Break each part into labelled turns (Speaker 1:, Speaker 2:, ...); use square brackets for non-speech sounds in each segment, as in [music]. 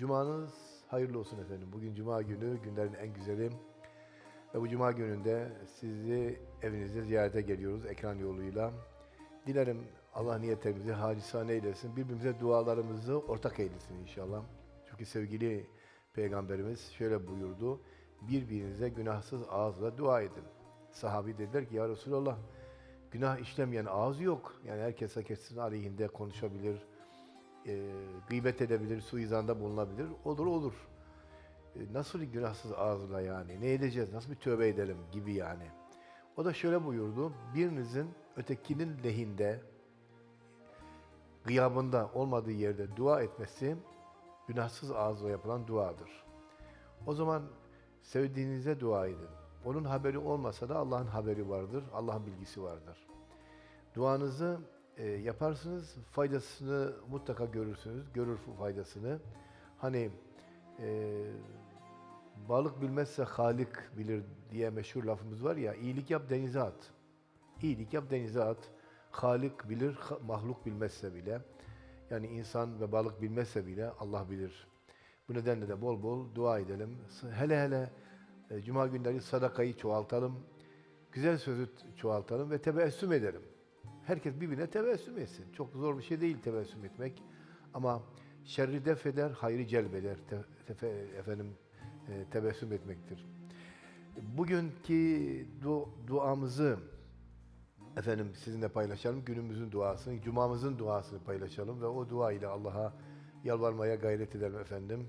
Speaker 1: Cumanız hayırlı olsun efendim. Bugün Cuma günü, günlerin en güzeli. Ve bu Cuma gününde sizi evinizde ziyarete geliyoruz ekran yoluyla. Dilerim Allah niyetlerimizi halisane eylesin. Birbirimize dualarımızı ortak eylesin inşallah. Çünkü sevgili Peygamberimiz şöyle buyurdu. Birbirinize günahsız ağızla dua edin. Sahabi dediler ki ya Resulallah günah işlemeyen ağız yok. Yani herkes herkesin aleyhinde konuşabilir, e, gıybet edebilir, suizanda bulunabilir. Olur olur. E, nasıl günahsız ağızla yani? Ne edeceğiz? Nasıl bir tövbe edelim gibi yani. O da şöyle buyurdu. Birinizin ötekinin lehinde, gıyabında olmadığı yerde dua etmesi günahsız ağızla yapılan duadır. O zaman sevdiğinize dua edin. Onun haberi olmasa da Allah'ın haberi vardır, Allah'ın bilgisi vardır. Duanızı e, yaparsınız, faydasını mutlaka görürsünüz, görür faydasını. Hani e, balık bilmezse Halik bilir diye meşhur lafımız var ya, iyilik yap denize at. İyilik yap denize at. Halik bilir, mahluk bilmezse bile. Yani insan ve balık bilmezse bile Allah bilir. Bu nedenle de bol bol dua edelim. Hele hele e, Cuma günleri sadakayı çoğaltalım. Güzel sözü çoğaltalım ve tebessüm edelim. Herkes birbirine tebessüm etsin. Çok zor bir şey değil tebessüm etmek. Ama şerri def eder, hayrı celbeder. Te, tefe- efendim, e, tebessüm etmektir. Bugünkü du- duamızı efendim sizinle paylaşalım. Günümüzün duasını, cumamızın duasını paylaşalım ve o dua ile Allah'a yalvarmaya gayret edelim efendim.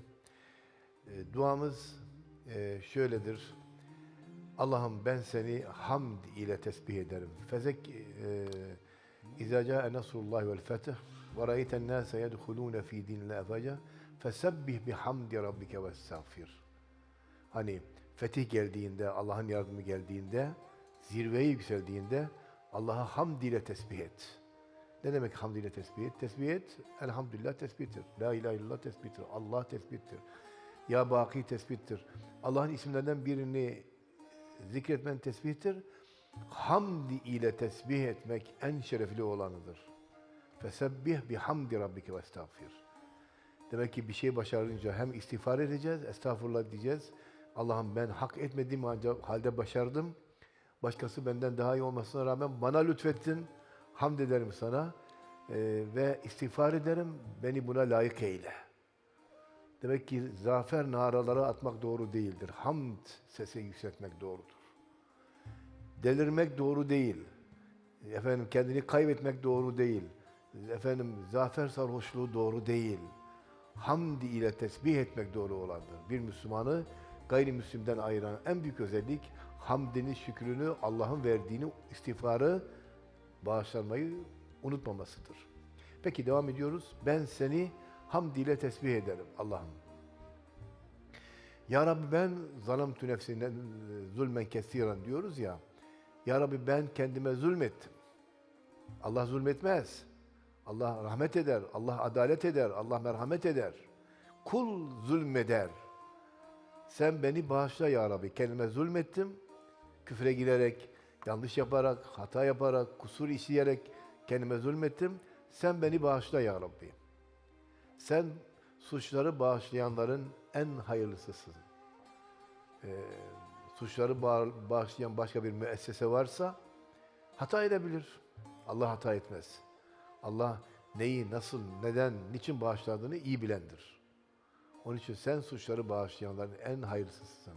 Speaker 1: E, duamız e, şöyledir. Allah'ım ben seni hamd ile tesbih ederim. Fezek e, İzâ câe nasrullahi vel fetih ve râeyten nâse yedhulûne fî dinle efeca fesebbih bihamdi rabbike ve estağfir. Hani fetih geldiğinde, Allah'ın yardımı geldiğinde, zirveye yükseldiğinde Allah'a hamd ile tesbih et. Ne demek hamd ile tesbih et? Tesbih et, elhamdülillah tesbihtir. La ilahe illallah tesbihtir. Allah tesbihtir. Ya Baki tesbihtir. Allah'ın isimlerinden birini zikretmen tesbihtir. Hamd ile tesbih etmek en şerefli olanıdır. Fesebbih bihamdi rabbike ve estağfir. Demek ki bir şey başarınca hem istiğfar edeceğiz, estağfurullah diyeceğiz. Allah'ım ben hak etmediğim halde başardım. Başkası benden daha iyi olmasına rağmen bana lütfettin. Hamd ederim sana Ee, ve istiğfar ederim. Beni buna layık eyle. Demek ki zafer naraları atmak doğru değildir. Hamd sesi yükseltmek doğrudur. Delirmek doğru değil. Efendim kendini kaybetmek doğru değil. Efendim zafer sarhoşluğu doğru değil. Hamd ile tesbih etmek doğru olandır. Bir Müslümanı gayrimüslimden ayıran en büyük özellik hamdini, şükrünü, Allah'ın verdiğini, istiğfarı, bağışlanmayı unutmamasıdır. Peki devam ediyoruz. Ben seni hamd ile tesbih ederim Allah'ım. Ya Rabbi ben zalimtü nefsinden e, zulmen kesiren diyoruz ya. Ya Rabbi ben kendime zulmettim. Allah zulmetmez. Allah rahmet eder, Allah adalet eder, Allah merhamet eder. Kul zulmeder. Sen beni bağışla ya Rabbi. Kendime zulmettim. Küfre girerek, yanlış yaparak, hata yaparak, kusur işleyerek kendime zulmettim. Sen beni bağışla ya Rabbi. Sen suçları bağışlayanların en hayırlısısın. Ee, suçları bağ- bağışlayan başka bir müessese varsa hata edebilir. Allah hata etmez. Allah neyi, nasıl, neden, niçin bağışladığını iyi bilendir. Onun için sen suçları bağışlayanların en hayırlısısın.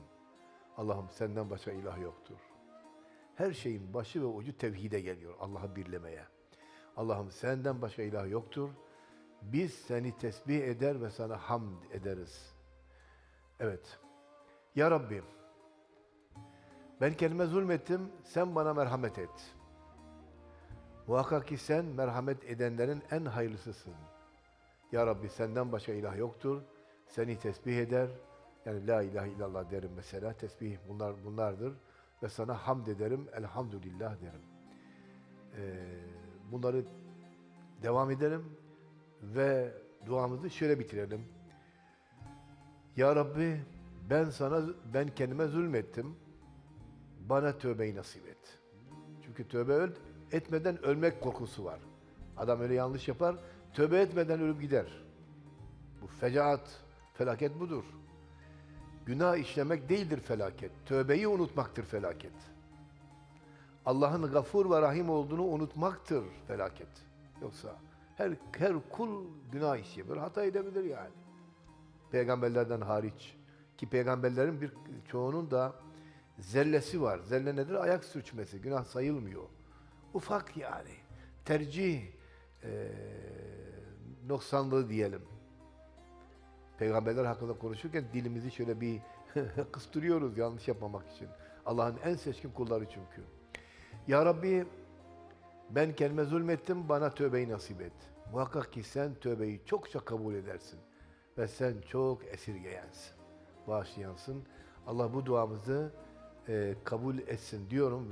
Speaker 1: Allah'ım senden başka ilah yoktur. Her şeyin başı ve ucu tevhide geliyor, Allah'ı birlemeye. Allah'ım senden başka ilah yoktur. Biz seni tesbih eder ve sana hamd ederiz. Evet. Ya Rabbi, ben kendime zulmettim, sen bana merhamet et. Muhakkak ki sen merhamet edenlerin en hayırlısısın. Ya Rabbi senden başka ilah yoktur. Seni tesbih eder. Yani la ilahe illallah derim mesela. Tesbih bunlar bunlardır. Ve sana hamd ederim. Elhamdülillah derim. Ee, bunları devam edelim. Ve duamızı şöyle bitirelim. Ya Rabbi ben sana ben kendime zulmettim. Bana tövbeyi nasip et. Çünkü tövbe etmeden ölmek korkusu var. Adam öyle yanlış yapar, tövbe etmeden ölüp gider. Bu fecaat, Felaket budur. Günah işlemek değildir felaket. Tövbeyi unutmaktır felaket. Allah'ın gafur ve rahim olduğunu unutmaktır felaket. Yoksa her her kul günah işleyebilir, hata edebilir yani. Peygamberlerden hariç. Ki peygamberlerin bir çoğunun da zellesi var. Zelle nedir? Ayak sürçmesi. Günah sayılmıyor. Ufak yani. Tercih eee noksanlığı diyelim. Peygamberler hakkında konuşurken dilimizi şöyle bir [laughs] kıstırıyoruz yanlış yapmamak için. Allah'ın en seçkin kulları çünkü. Ya Rabbi ben kendime zulmettim bana tövbeyi nasip et. Muhakkak ki sen tövbeyi çokça kabul edersin. Ve sen çok esirgeyensin. Bağışlayansın. Allah bu duamızı e, kabul etsin diyorum.